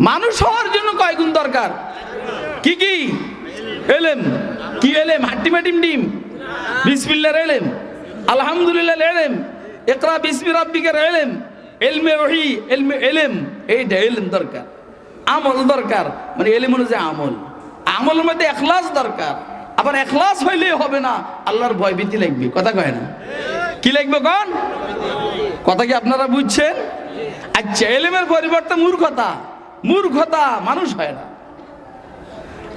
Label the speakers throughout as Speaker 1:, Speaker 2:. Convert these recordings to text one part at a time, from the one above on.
Speaker 1: মানুষ হওয়ার জন্য কয় গুণ দরকার? কি কি? এলেম। কি এলেম? হাট্টি মাটিম ডিম। বিসমিল্লার এলেম। আলহামদুলিল্লাহ এলেম। একরা বিসমি রাব্বিকার এলেম। এলমে রহি, এলমে এলেম। এইটা এলেম দরকার। আমল দরকার। মানে এলেম হলো যে আমল। আমলের মধ্যে এখলাস দরকার। আবার এখলাস হইলে হবে না। আল্লাহর ভয় ভীতি লাগবে। কথা কয় না? কি লাগবে কন? কথা কি আপনারা বুঝছেন? আচ্ছা এলেমের পরিবর্তে মূর্খতা। মূর্খতা মানুষ হয় না।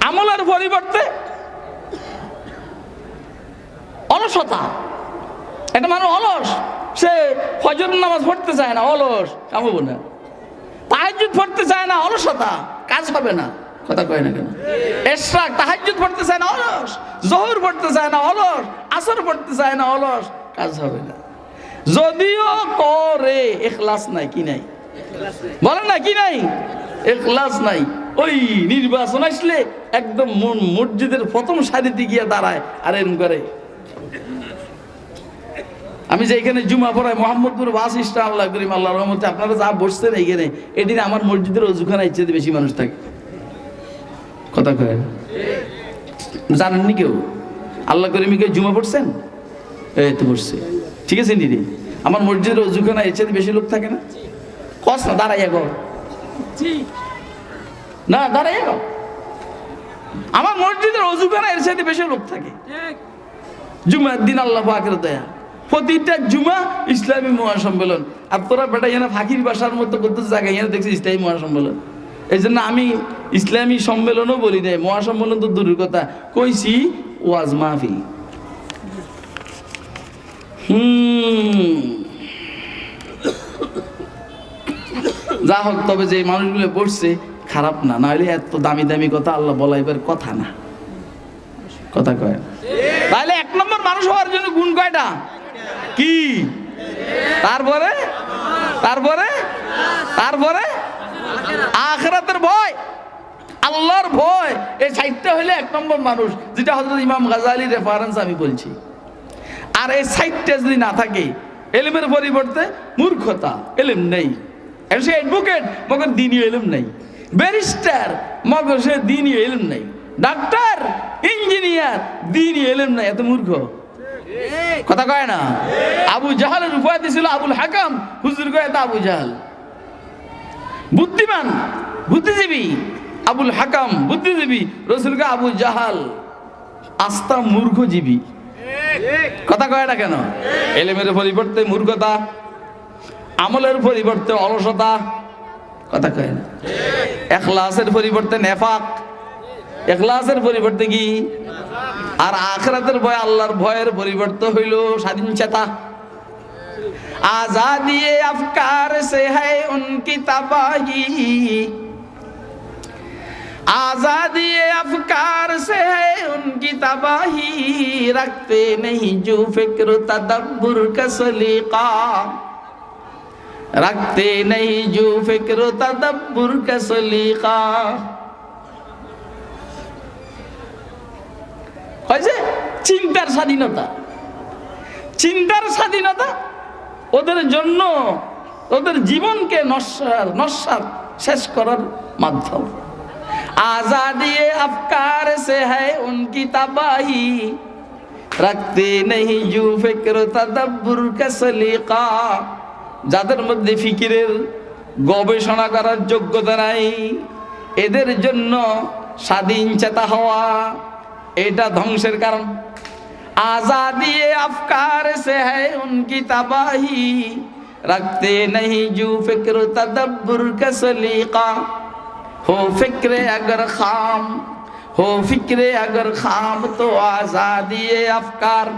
Speaker 1: আমলের পরিবর্তে অলসতা। এটা মানুষ অলস। সে ফজর নামাজ পড়তে চায় না, অলস। কামাবো না তাহাজুদ পড়তে চায় না, অলসতা। কাজ হবে না। কথা কয় না কেন? এশরাক তাহাজুদ পড়তে চায় না, অলস। জহুর পড়তে চায় না, অলস। আসর পড়তে চায় না, অলস। কাজ হবে না। যদিও করে, এখলাস নাই, কি নাই? বলেন না, কি নাই? এখলাস নাই। ওই নির্বাচন আসলে একদম মসজিদের প্রথম সারিতে গিয়ে দাঁড়ায়, আর এরম করে। আমি যে এখানে জুমা পড়াই, মোহাম্মদপুর বাস স্ট্যান্ড আল্লাহ করিম আল্লাহ রহমতে। আপনারা যা বসছেন এইখানে এদিন আমার মসজিদের অজুখানা ইচ্ছে বেশি মানুষ থাকে। কথা কয় জানেননি কেউ? আল্লাহ করিমি কেউ জুমা পড়ছেন? এই তো পড়ছে ঠিক আছে, নিদি? আমার মসজিদের অজুখানা ইচ্ছে বেশি লোক থাকে না? কস না দাঁড়াই গো না দাঁড়াইয়া গো আমার মসজিদের অজুখানা এর সাথে বেশি লোক থাকে। জুমার দিন আল্লাহ পাকের দয়া। প্রতিটা জুমা ইসলামী মহাসম্মেলন। আর তোরা বেটা এখানে ফাঁকির বাসার মতো করতে জায়গা এখানে দেখছি ইসলামী মহাসম্মেলন। এই জন্য আমি ইসলামী সম্মেলনও বলি নাই মহাসম্মেলন তো দূরের কথা। কইছি ওয়াজ মাহফিল। হুম। যা হোক তবে যে মানুষগুলো পড়ছে খারাপ না, নাহলে এত দামি দামি কথা আল্লাহ বলাইবার কথা না। কথা কয়। তাহলে এক নম্বর মানুষ হওয়ার জন্য গুণ কয়টা? কি? তারপরে? তারপরে? তারপরে? আখরাতের ভয়। আল্লাহর ভয়। এই সাইটটা হলে এক নম্বর মানুষ, যেটা হজরত ইমাম গাজালি রেফারেন্স আমি বলছি। আর এই সাইটটা যদি না থাকে, এলেমের পরিবর্তে মূর্খতা, এলেম নেই। সে অ্যাডভোকেট মগর দিনই এলেম নেই। ব্যারিস্টার মগর সে দিনই এলেম নেই। ডাক্তার, ইঞ্জিনিয়ার, দিনই এলেম নাই। এত মূর্খ। কথা কয় না? আবু জাহালের উপাধি ছিল আবুল হাকাম। হুজুর কয় তা আবু জাহাল। বুদ্ধিমান, বুদ্ধিজীবী। আবুল হাকাম, বুদ্ধিজীবী। রসুলকে আবু জাহাল, আস্থা মূর্খজীবী। কথা কয় না কেন? এলেমের পরিবর্তে মূর্খতা, আমলের পরিবর্তে অলসতা কথা কয় না এখলাসের পরিবর্তে নেফাক এখলাসের পরিবর্তে কি আর আখরাতের ভয় আল্লাহর ভয়ের পরিবর্তে হইল স্বাধীন চেতা आजादी अफकार से है उनकी तबाही आजादी अफकार से है उनकी तबाही रखते नहीं जो फिक्र तदब्बर का सलीका রাখতে নেই জু ফিক্র তদব্বুর কা সলিকা। যে চিন্তার স্বাধীনতা। চিন্তার স্বাধীনতা ওদের জন্য, ওদের জীবনকে নস্যার নস্যার শেষ করার মাধ্যম। আজাদি আফকার সে হ্যায় উনকি তাবাহি। রাখতে নেই জু ফিক্র তদব্বুর কা সলিকা। যাদের মধ্যে ফিকিরের গবেষণা করার যোগ্যতা নাই, এদের জন্য স্বাধীন চেতা হওয়া এটা ধ্বংসের কারণ। আজাদি আফকার সে হ্যাঁ উনকি তাবাহি, রাখতে নেই জু ফিক্র তাদব্বুর কাসলিকা। হো ফিক্রে আগর খাম, হো ফিক্রে আগর খাম তো আজাদি আফকার।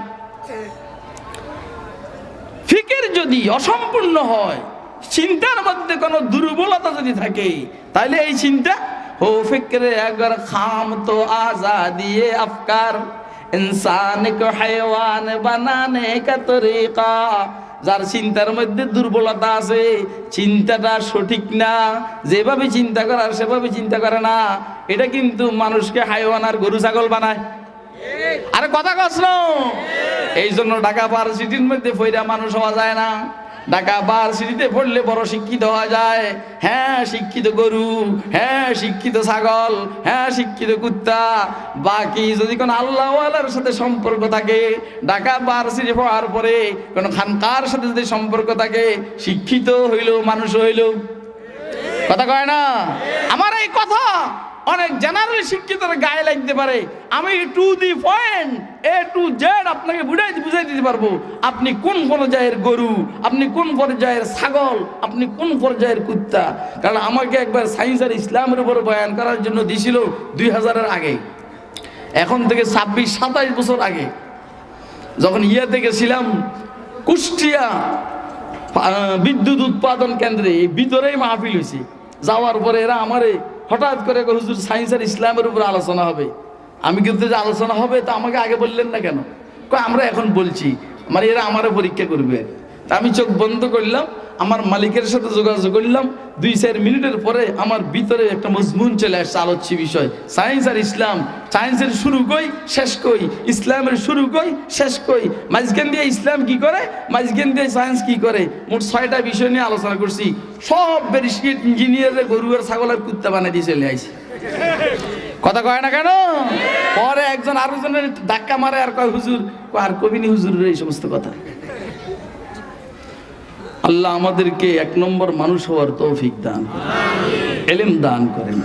Speaker 1: যদি অসম্পূর্ণ হয়, চিন্তার মধ্যে কোনো দুর্বলতা যদি থাকে তাহলে এই চিন্তা হো ফিক্রে আগর খাম তো আজাদিয়ে আফকার ইনসান কো হাইওয়ান বানানে কা তরিকা। যার চিন্তার মধ্যে দুর্বলতা আছে, চিন্তাটা সঠিক না, যেভাবে চিন্তা করার সেভাবে চিন্তা করে না, এটা কিন্তু মানুষকে হাইওয়ান আর গরু ছাগল বানায়। আরে কথা কস এই জন্য ঢাকা ভার্সিটির মধ্যে ফইরা মানুষ হওয়া যায় না। ঢাকা ভার্সিটিতে পড়লে বড় শিক্ষিত হওয়া যায়। হ্যাঁ শিক্ষিত গরু হ্যাঁ শিক্ষিত ছাগল হ্যাঁ শিক্ষিত কুত্তা। বাকি যদি কোনো আল্লাহওয়ালার সাথে সম্পর্ক থাকে, ঢাকা ভার্সিটি পড়ার পরে কোনো খানকার সাথে যদি সম্পর্ক থাকে, শিক্ষিত হইল মানুষ হইল কথা কয় না? এই কথা। অনেক জেনারেল শিক্ষিতরা গায়ে লাগতে পারে। আমি to the point A to Z আপনাকে বুঝাই বুঝাই দিতে পারব। আপনি কোন পর্যায়ের গরু? আপনি কোন পর্যায়ের ছাগল? আপনি কোন পর্যায়ের কুত্তা? কারণ আমাকে একবার সায়েন্স আর ইসলামের উপর বয়ান করার জন্য দিছিল দুই হাজারের আগে। এখন থেকে ছাব্বিশ, সাতাইশ বছর আগে। যখন ইয়াতে গেছিলাম কুষ্টিয়া বিদ্যুৎ উৎপাদন কেন্দ্রে, এই ভিতরেই মাহফিল হয়েছে যাওয়ার পরে এরা আমারে হঠাৎ করে হুজুর সায়েন্স আর ইসলামের উপর আলোচনা হবে। আমি কিন্তু যে আলোচনা হবে তা আমাকে আগে বললেন না কেন? আমরা এখন বলছি। মানে এরা আমারও পরীক্ষা করবে। আমি চোখ বন্ধ করলাম। আমার মালিকের সাথে যোগাযোগ করলাম। দুই, চার মিনিটের পরে আমার ভিতরে একটা মজমুন চলে আসছে আলোচ্য বিষয়। সায়েন্স আর ইসলাম সায়েন্সের শুরু কই, শেষ কই? ইসলামের শুরু কই, শেষ কই? মাঝখান দিয়ে ইসলাম কি করে? মাঝখান দিয়ে সায়েন্স কি করে? মোট ছয়টা বিষয় নিয়ে আলোচনা করছি। সব ব্যারিস্টেড ইঞ্জিনিয়ারের গরু আর ছাগলের কুত্তা বানিয়ে দিয়ে চলে আইছে। কথা কয় না কেন? পরে একজন আরও জনের ধাক্কা মারে আর কয়, হুজুর আর কবিনি হুজুরের এই সমস্ত কথা? আল্লাহ আমাদেরকে এক নম্বর মানুষ হওয়ার তৌফিক দান করেন। এলেম দান করেন।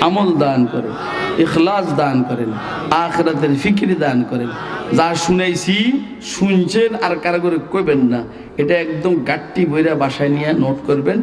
Speaker 1: আমল দান করেন। ইখলাস দান করেন। আখরাতের ফিকিরি দান করেন। যা শুনেছি শুনছেন আর কারও করে কইবেন না এটা একদম গাট্টি বইরা বাসায় নিয়ে নোট করবেন।